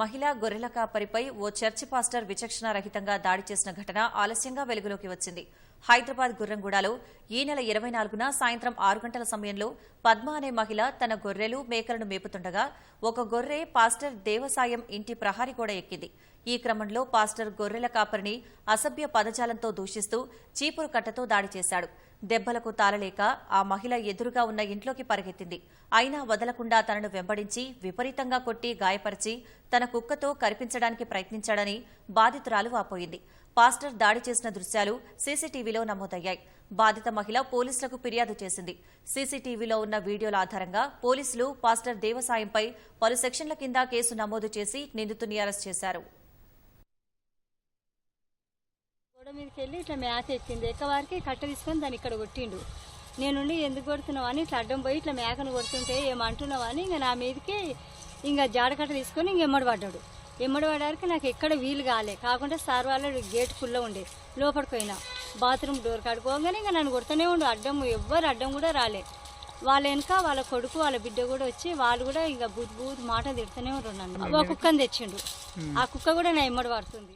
మహిళా గొర్రెల కాపరిపై ఓ church pastor విచక్షణారహితంగా దాడి చేసిన ఘటన ఆలస్యంగా వెలుగులోకి వచ్చింది. హైదరాబాద్ గుర్రంగూడలో ఈ నెల ఇరవై నాలుగున సాయంత్రం ఆరు గంటల సమయంలో పద్మ అనే మహిళ తన గొర్రెలు మేకలను మేపుతుండగా ఒక గొర్రె పాస్టర్ దేవసాయం ఇంటి ప్రహారీ కూడా ఎక్కింది. ఈ క్రమంలో పాస్టర్ గొర్రెల కాపరిని అసభ్య పదజాలంతో దూషిస్తూ చీపురు కట్టతో దాడి చేశాడు. దెబ్బలకు తాళలేక ఆ మహిళ ఎదురుగా ఉన్న ఇంట్లోకి పరిగెత్తింది. అయినా వదలకుండా తనను వెంబడించి విపరీతంగా కొట్టి గాయపరిచి తన కుక్కతో కరిపించడానికి ప్రయత్నించాడని బాధితురాలు వాపోయింది. పాస్టర్ దాడి చేసిన దృశ్యాలు సీసీటీవీలో నమోదయ్యాయి. బాధిత మహిళ పోలీసులకు ఫిర్యాదు చేసింది. సీసీటీవీలో ఉన్న వీడియోల ఆధారంగా పోలీసులు పాస్టర్ దేవసాయంపై పలు సెక్షన్ల కింద కేసు నమోదు చేసి నిందితుని అరెస్ట్ చేశారు. మీదకి వెళ్ళి ఇట్లా మేత ఎక్కింది. ఎక్కవారికి కట్ట తీసుకొని దాన్ని ఇక్కడ కొట్టిండు. నేనుండి ఎందుకు కొడుతున్నావు అని ఇట్లా అడ్డం పోయి ఇట్లా మేకను కొడుతుంటే ఏమంటున్నావు అని ఇంకా నా మీదకి ఇంకా జాడకట్ట తీసుకొని ఇంక ఎమ్మడి పడ్డాడు. ఎమ్మడి పడ్డానికి నాకు ఎక్కడ వీలు కాలే. కాకుండా సార్ వాళ్ళ గేట్ కుల్ల ఉండే. లోపలికి పోయినా. బాత్రూమ్ డోర్ కాడుకోగానే ఇంకా నన్ను కొడుతూనే ఉండు. అడ్డం ఎవ్వరు అడ్డం కూడా రాలే. వాళ్ళ వెనక వాళ్ళ కొడుకు వాళ్ళ బిడ్డ కూడా వచ్చి వాళ్ళు కూడా ఇంకా బూత్ బూత్ మాట తిడుతూనే ఉన్నారు నన్ను. ఒక కుక్కని తెచ్చిండు. ఆ కుక్క కూడా నా ఎమ్మడి పడుతుంది.